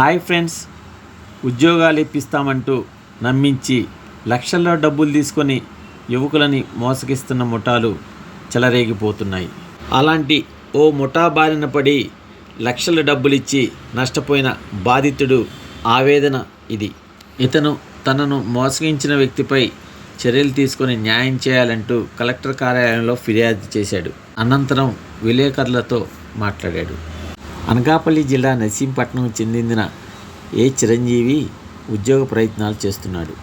Hi friends ఉద్యోగాలు ఇప్పిస్తామంటూ నమ్మించి లక్షల్లో డబ్బులు తీసుకొని యువకులని మోసగిస్తున్న ముఠాలు చెలరేగిపోతున్నాయి. అలాంటి ఓ ముఠా బారిన పడి లక్షల డబ్బులిచ్చి నష్టపోయిన బాధితుడు ఆవేదన ఇది. ఇతను తనను మోసగించిన వ్యక్తిపై చర్యలు తీసుకొని న్యాయం చేయాలంటూ కలెక్టర్ కార్యాలయంలో ఫిర్యాదు చేశాడు. అనంతరం విలేకరులతో మాట్లాడాడు. అనకాపల్లి జిల్లా నసీంపట్నం చెందిన ఏ చిరంజీవి ఉద్యోగ ప్రయత్నాలు చేస్తున్నాడు.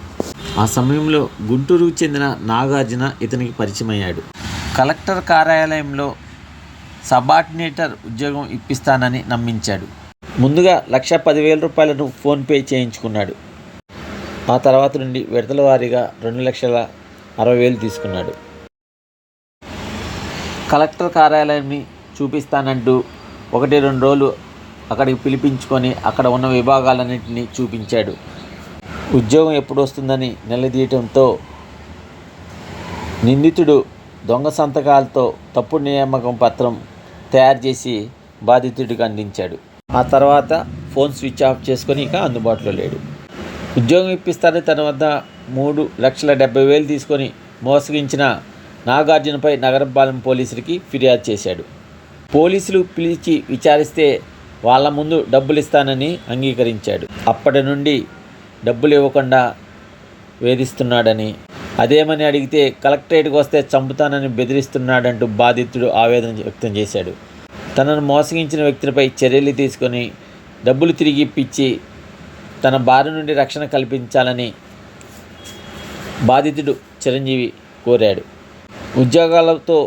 ఆ సమయంలో గుంటూరుకు చెందిన నాగార్జున ఇతనికి పరిచయమయ్యాడు. కలెక్టర్ కార్యాలయంలో సబార్డినేటర్ ఉద్యోగం ఇప్పిస్తానని నమ్మించాడు. ముందుగా లక్ష పదివేల రూపాయలను ఫోన్పే చేయించుకున్నాడు. ఆ తర్వాత నుండి విడతల వారీగా రెండు లక్షల అరవై వేలు తీసుకున్నాడు. కలెక్టర్ కార్యాలయాన్ని చూపిస్తానంటూ ఒకటి రెండు రోజులు అక్కడికి పిలిపించుకొని అక్కడ ఉన్న విభాగాలన్నింటినీ చూపించాడు. ఉద్యోగం ఎప్పుడు వస్తుందని నిలదీయటంతో నిందితుడు దొంగ సంతకాలతో తప్పుడు నియామకం పత్రం తయారు చేసి బాధితుడికి అందించాడు. ఆ తర్వాత ఫోన్ స్విచ్ ఆఫ్ చేసుకొని ఇక అందుబాటులో లేడు. ఉద్యోగం ఇప్పిస్తారని తన వద్ద మూడు లక్షల డెబ్బై వేలు తీసుకొని మోసగించిన నాగార్జునపై నగరపాలెం పోలీసులకి ఫిర్యాదు చేశాడు. పోలీసులు పిలిచి విచారిస్తే వాళ్ళ ముందు డబ్బులు ఇస్తానని అంగీకరించాడు. అప్పటి నుండి డబ్బులు ఇవ్వకుండా వేధిస్తున్నాడని అదేమని అడిగితే కలెక్టరేట్కి వస్తే చంపుతానని బెదిరిస్తున్నాడంటూ బాధితుడు ఆవేదన వ్యక్తం చేశాడు. తనను మోసగించిన వ్యక్తులపై చర్యలు తీసుకొని డబ్బులు తిరిగి ఇప్పించి తన బారి నుండి రక్షణ కల్పించాలని బాధితుడు చిరంజీవి కోరాడు. ఉద్యోగాలతో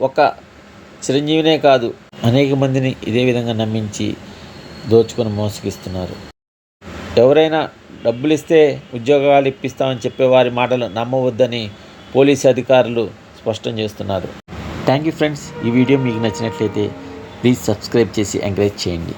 ఒక చిరంజీవినే కాదు అనేక మందిని ఇదే విధంగా నమ్మించి దోచుకొని మోసగిస్తున్నారు. ఎవరైనా డబ్బులు ఇస్తే ఉద్యోగాలు ఇప్పిస్తామని చెప్పే వారి మాటలు నమ్మవద్దని పోలీసు అధికారులు స్పష్టం చేస్తున్నారు. థ్యాంక్ యూ ఫ్రెండ్స్ ఈ వీడియో మీకు నచ్చినట్లయితే ప్లీజ్ సబ్స్క్రైబ్ చేసి ఎంకరేజ్ చేయండి.